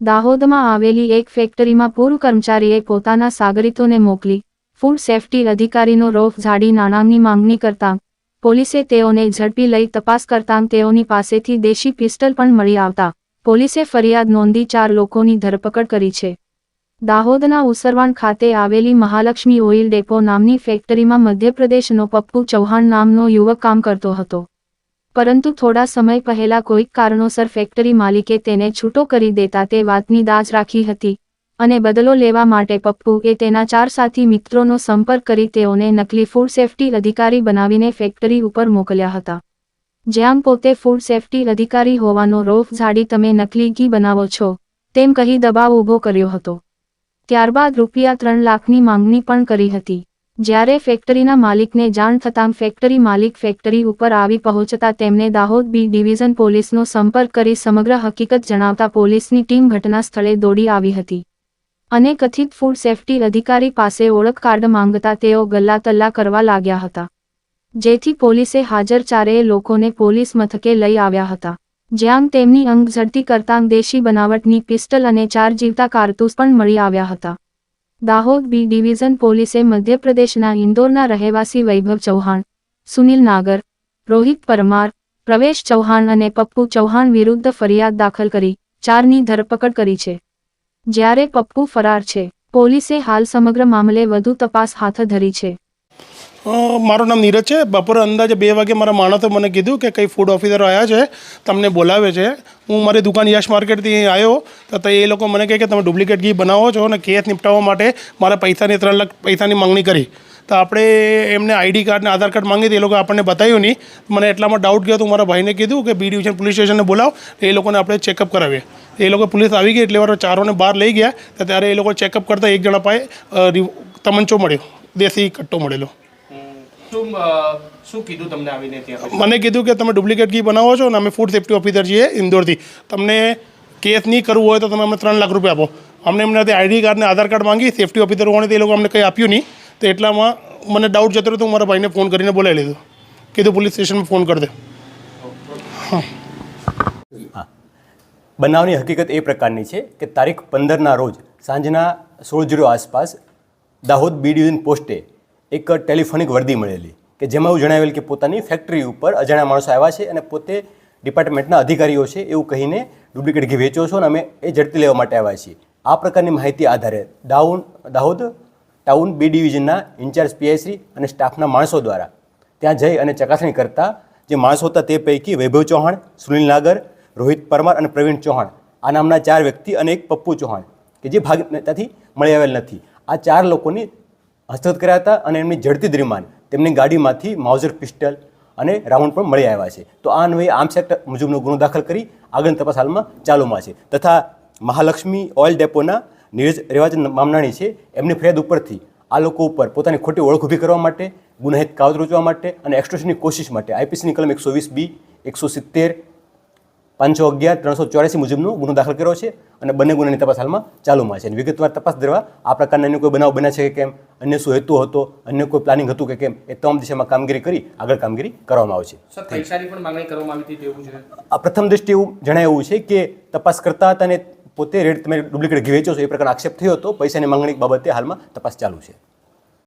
દાહોદમાં આવેલી એક ફેક્ટરીમાં પૂર્વ કર્મચારીએ પોતાના સાગરીતોને મોકલી. ફૂડ સેફ્ટી અધિકારીનો રોફ ઝાડી નાણાંની માંગણી કરતાં પોલીસે તેઓને ઝડપી લઈ તપાસ કરતાં તેઓની પાસેથી દેશી પિસ્ટલ પણ મળી આવતા પોલીસે ફરિયાદ નોંધી ચાર લોકોની ધરપકડ કરી છે. દાહોદના ઉસરવાણ ખાતે આવેલી મહાલક્ષ્મી ઓઇલ ડેપો નામની ફેક્ટરીમાં મધ્યપ્રદેશનો પપ્પુ ચૌહાણ નામનો યુવક કામ કરતો હતો. પરંતુ થોડા સમય પહેલા કોઈક કારણોસર ફેક્ટરી માલિકે તેને છૂટો કરી દેતા તે વાતની દાજ રાખી હતી અને બદલો લેવા માટે પપ્પુએ તેના ચાર સાથી મિત્રોનો સંપર્ક કરી તેઓને નકલી ફૂડ સેફ્ટી અધિકારી બનાવીને ફેક્ટરી ઉપર મોકલ્યા હતા. જ્યાં પોતે ફૂડ સેફ્ટી અધિકારી હોવાનો રોફ ઝાડી તમે નકલી ઘી બનાવો છો, તેમ કહી દબાવ ઊભો કર્યો હતો. ત્યારબાદ રૂપિયા ત્રણ લાખની માંગણી પણ કરી હતી. જ્યારે ફેક્ટરીના માલિકને જાણ થતાં ફેક્ટરી માલિક ફેક્ટરી ઉપર આવી પહોંચતા તેમને દાહોદ બી ડિવિઝન પોલીસનો સંપર્ક કરી સમગ્ર હકીકત જણાવતા પોલીસની ટીમ ઘટના સ્થળે દોડી આવી હતી. અને કથિત ફૂડ સેફટી અધિકારી પાસે ઓળખ કાર્ડ માંગતા તેઓ ગલ્લા તલ્લા કરવા લાગ્યા હતા. જેથી પોલીસે હાજર ચારેય લોકોને પોલીસ મથકે લઈ આવ્યા હતા. જ્યાં તેમની અંગ ઝડતી કરતાં દેશી બનાવટની પિસ્ટલ અને ચાર જીવતા કારતૂસ પણ મળી આવ્યા હતા. દાહોદ બી ડિવિઝન પોલીસે મધ્યપ્રદેશના ઇન્દોરના રહેવાસી વૈભવ ચૌહાણ, સુનિલ નાગર, રોહિત પરમાર, પ્રવેશ ચૌહાણ અને પપ્પુ ચૌહાણ વિરુદ્ધ ફરિયાદ દાખલ કરી, ચારની ધરપકડ કરી છે. જ્યારે પપ્પુ ફરાર છે, પોલીસે હાલ સમગ્ર મામલે વધુ તપાસ હાથ ધરી છે. મારું નામ નીરજ છે. બપોરે અંદાજે બે વાગે મારા માણસે મને કીધું કે કંઈ ફૂડ ઓફિસર આવ્યા છે, તમને બોલાવે છે. હું મારી દુકાન યશ માર્કેટથી આવ્યો તો એ લોકો મને કહે કે તમે ડુપ્લિકેટ ઘી બનાવો છો અને કેસ નિપટાવવા માટે મારા પૈસાની ત્રણ લાખ પૈસાની માંગણી કરી. તો આપણે એમને આઈડી કાર્ડ ને આધાર કાર્ડ માંગી તો એ લોકો આપણને બતાવ્યું નહીં. મને એટલામાં ડાઉટ ગયો તો મારા ભાઈને કીધું કે બી ડિવિઝન પોલીસ સ્ટેશનને બોલાવો એ લોકોને આપણે ચેકઅપ કરાવીએ. એ લોકો પોલીસ આવી ગઈ એટલે વાર ચારોને બહાર લઈ ગયા. તો ત્યારે એ લોકો ચેકઅપ કરતાં એક જણા પાસે તમંચો મળ્યો, દેશી કટ્ટો મળેલો. શું શું કીધું તમને આવીને ત્યાં મને કીધું કે તમે ડુપ્લિકેટ ઘી બનાવો છો અને અમે ફૂડ સેફ્ટી ઓફિસર છીએ ઇન્દોરથી. તમને કેસ નહીં કરવું હોય તો તમે અમને ત્રણ લાખ રૂપિયા આપો. અમને એમને આઈડી કાર્ડ ને આધાર કાર્ડ માંગી સેફ્ટી ઓફિસર હોવાને તે લોકો અમને કંઈ આપ્યું નહીં. તો એટલામાં મને ડાઉટ જતો રહ્યો તો હું મારા ભાઈને ફોન કરીને બોલાવી લીધો. કીધું પોલીસ સ્ટેશનમાં ફોન કરી દે. બનાવની હકીકત એ પ્રકારની છે કે તારીખ પંદરના રોજ સાંજના સોળ જીરો આસપાસ દાહોદ બી ડિવિઝન પોસ્ટે એક ટેલિફોનિક વર્દી મળેલી કે જેમાં એવું જણાવેલ કે પોતાની ફેક્ટરી ઉપર અજાણ્યા માણસો આવ્યા છે અને પોતે ડિપાર્ટમેન્ટના અધિકારીઓ છે એવું કહીને ડુપ્લિકેટ ઘી વેચો છો અને અમે એ ઝડપી લેવા માટે આવ્યા છીએ. આ પ્રકારની માહિતી આધારે દાઉન દાહોદ ટાઉન બી ડિવિઝનના ઇન્ચાર્જ પીઆઈસી અને સ્ટાફના માણસો દ્વારા ત્યાં જઈ અને ચકાસણી કરતા જે માણસો હતા તે પૈકી વૈભવ ચૌહાણ, સુનિલ નાગર, રોહિત પરમાર અને પ્રવીણ ચૌહાણ. આ નામના ચાર વ્યક્તિ અને એક પપ્પુ ચૌહાણ, કે જે ભાગ ત્યાંથી મળી આવેલ નથી. આ ચાર લોકોની હસ્તગત કર્યા હતા અને એમની ઝડપી દરમિયાન તેમની ગાડીમાંથી માઉઝર પિસ્ટલ અને રાઉન્ડ પણ મળી આવ્યા છે. તો આ અન્વયે આર્મ્સ એક્ટ મુજબનો ગુનો દાખલ કરી આગળની તપાસ હાલમાં ચાલુમાં છે. તથા મહાલક્ષ્મી ઓઇલ ડેપોના નીરજ રેવાજ મામનાણી છે, એમની ફરિયાદ ઉપરથી આ લોકો ઉપર પોતાની ખોટી ઓળખ ઊભી કરવા માટે, ગુનાહિત કાવત રચવા માટે અને એક્સ્ટ્રોશનની કોશિશ માટે, આઈપીસીની કલમ એકસો વીસ બી, એકસો સિત્તેર પાંચસો અગિયાર ત્રણસો ચોર્યાસી મુજબનો ગુનો દાખલ કર્યો છે અને બંને ગુનાની તપાસ હાલમાં ચાલુમાં છે. અને વિગતવાર તપાસ દરવા આ પ્રકારના અન્ય કોઈ બનાવ બન્યા છે કે કેમ? અન્ય શું હેતુ હતો? અન્ય કોઈ પ્લાનિંગ હતું કે કેમ? એ તમામ દિશામાં કામગીરી કરી આગળ કામગીરી કરવામાં આવશે. આ પ્રથમ દ્રષ્ટિએ એવું જણાય એવું છે કે તપાસ કરતા હતા અને પોતે રેડ તમે ડુપ્લિકેટ ઘી વેચો છો એ પ્રકારનો આક્ષેપ થયો હતો. પૈસાની માંગણી બાબતે હાલમાં તપાસ ચાલુ છે.